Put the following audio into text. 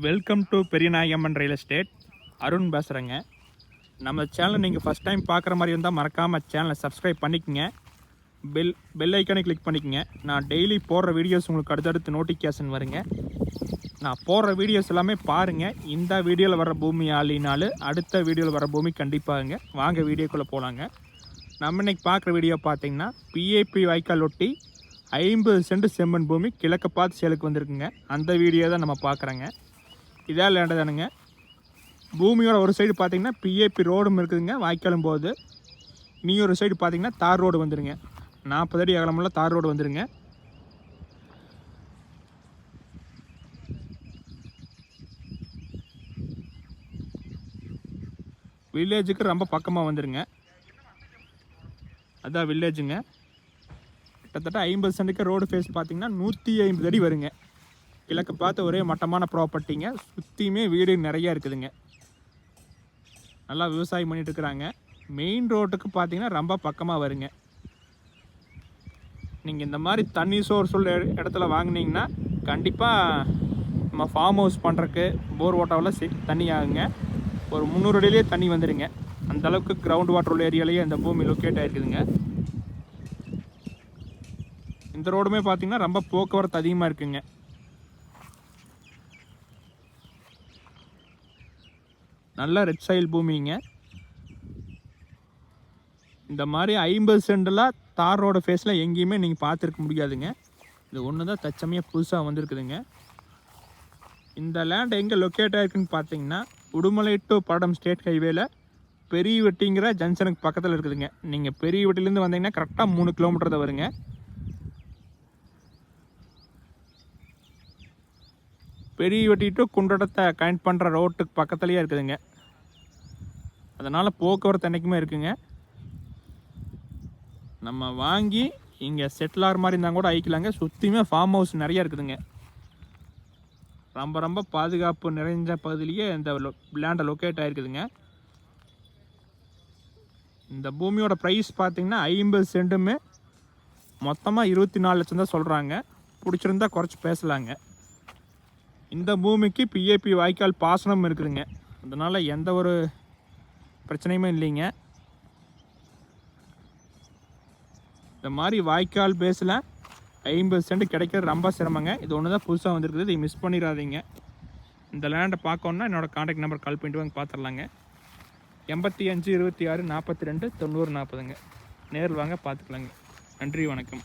Welcome to Periyanayagamman real estate Arun பேசுகிறேங்க நம்ம சேனலை நீங்கள் ஃபஸ்ட் டைம் பார்க்குற மாதிரி இருந்தால் மறக்காமல் சேனலை சப்ஸ்கிரைப் பண்ணிக்கங்க. பெல் பெல் ஐக்கானை கிளிக் பண்ணிக்கோங்க. நான் டெய்லி போடுற வீடியோஸ் உங்களுக்கு அடுத்தடுத்து நோட்டிஃபிகேஷன் வருங்க. நான் போடுற வீடியோஸ் எல்லாமே பாருங்கள் இந்த வீடியோவில் வர பூமி ஆளினாலும் அடுத்த வீடியோவில் வர பூமி கண்டிப்பாகுங்க வாங்க வீடியோக்குள்ளே போகலாங்க நம்ம இன்றைக்கி பார்க்குற வீடியோ பார்த்தீங்கன்னா பிஏபி வாய்க்கால் ஒட்டி ஐம்பது சென்ட் செம்மண் பூமி கிழக்க பார்த்து சேலுக்கு வந்திருக்குங்க. அந்த வீடியோ தான் நம்ம பார்க்குறோங்க. இதே லேண்டு தானுங்க. பூமியோட ஒரு சைடு பார்த்தீங்கன்னா பிஏபி ரோடும் இருக்குதுங்க வாய்க்காலும் போகுது. நீ ஒரு சைடு பார்த்தீங்கன்னா தார் ரோடு வந்துடுங்க நாற்பது அடி அகலமுள்ள தார் ரோடு வந்துடுங்க வில்லேஜுக்கு ரொம்ப பக்கமாக வந்துடுங்க அதான் வில்லேஜுங்க கிட்டத்தட்ட ஐம்பது சென்ட்டுக்கு ரோடு ஃபேஸ் பார்த்தீங்கன்னா நூற்றி ஐம்பது அடி வருங்க. கிழக்கு பார்த்து ஒரே மட்டமான ப்ராப்பர்ட்டிங்க சுற்றியுமே வீடு நிறையா இருக்குதுங்க. நல்லா விவசாயம் பண்ணிட்டு இருக்கிறாங்க. மெயின் ரோட்டுக்கு பார்த்தீங்கன்னா ரொம்ப பக்கமாக வருங்க. நீங்கள் இந்த மாதிரி தண்ணி சோர்ஸ் உள்ள இடத்துல வாங்கினீங்கன்னா கண்டிப்பாக நம்ம ஃபார்ம் ஹவுஸ் பண்ணுறக்கு போர் ஓட்டாவில் சி தண்ணி ஆகுங்க. ஒரு முந்நூறு அடியிலே தண்ணி வந்துடுங்க அந்தளவுக்கு கிரவுண்ட் வாட்டர் உள்ள ஏரியாலேயே அந்த பூமி லொக்கேட் ஆகிருக்குதுங்க இந்த ரோடுமே பார்த்தீங்கன்னா ரொம்ப போக்குவரத்து அதிகமாக இருக்குங்க. நல்ல ரெட் சாயில் பூமிங்க. இந்த மாதிரி ஐம்பது சென்டெலாம் தார் ரோடு ஃபேஸில் எங்கேயுமே நீங்கள் பார்த்துருக்க முடியாதுங்க. இது ஒன்று தான் தச்சமையாக புதுசாக வந்திருக்குதுங்க. இந்த லேண்ட் எங்கே லொக்கேட் ஆகிருக்குன்னு பார்த்தீங்கன்னா உடுமலை டு படம் ஸ்டேட் ஹைவேல பெரிய வெட்டிங்கிற ஜங்ஷனுக்கு பக்கத்தில் இருக்குதுங்க. நீங்கள் பெரிய வெட்டிலேருந்து வந்தீங்கன்னா கரெக்டாக மூணு கிலோமீட்டர் தான் வருங்க. பெரியவட்டி டு குண்டடத்தை கனெக்ட் பண்ணுற ரோட்டுக்கு பக்கத்துலேயே இருக்குதுங்க. அதனால் போக்குவரத்து என்றைக்குமே இருக்குங்க. நம்ம வாங்கி இங்கே செட்டில் ஆகிற மாதிரி இருந்தால் கூட ஐக்கலாங்க. சுற்றியுமே ஃபார்ம் ஹவுஸ் நிறைய இருக்குதுங்க. ரொம்ப ரொம்ப பாதுகாப்பு நிறைஞ்ச பகுதியிலேயே இந்த லேண்டை லொக்கேட் ஆகிருக்குதுங்க இந்த பூமியோட ப்ரைஸ் பார்த்திங்கன்னா ஐம்பது சென்ட்டுமே மொத்தமாக இருபத்தி நாலு லட்சம் தான் சொல்கிறாங்க பிடிச்சிருந்தா குறைச்சி பேசலாங்க. இந்த பூமிக்கு பிஏபி வாய்க்கால் பாசனம் இருக்குதுங்க. அதனால் எந்த ஒரு பிரச்சனையுமே இல்லைங்க. இந்த மாதிரி வாய்க்கால் பேஸில் ஐம்பது சென்ட் கிடைக்கிறது ரொம்ப சிரமங்க. இது ஒன்று தான் புதுசாக வந்திருக்குது. இதை மிஸ் பண்ணிடாதீங்க. இந்த லேண்டை பார்க்கணுன்னா என்னோடய காண்டாக்ட் நம்பர் கால் பண்ணிட்டு வாங்க பார்த்துடலாங்க எண்பத்தி அஞ்சு இருபத்தி ஆறு நாற்பத்தி ரெண்டு தொண்ணூறு நாற்பதுங்க நேரில் வாங்க பார்த்துக்கலாங்க நன்றி வணக்கம்.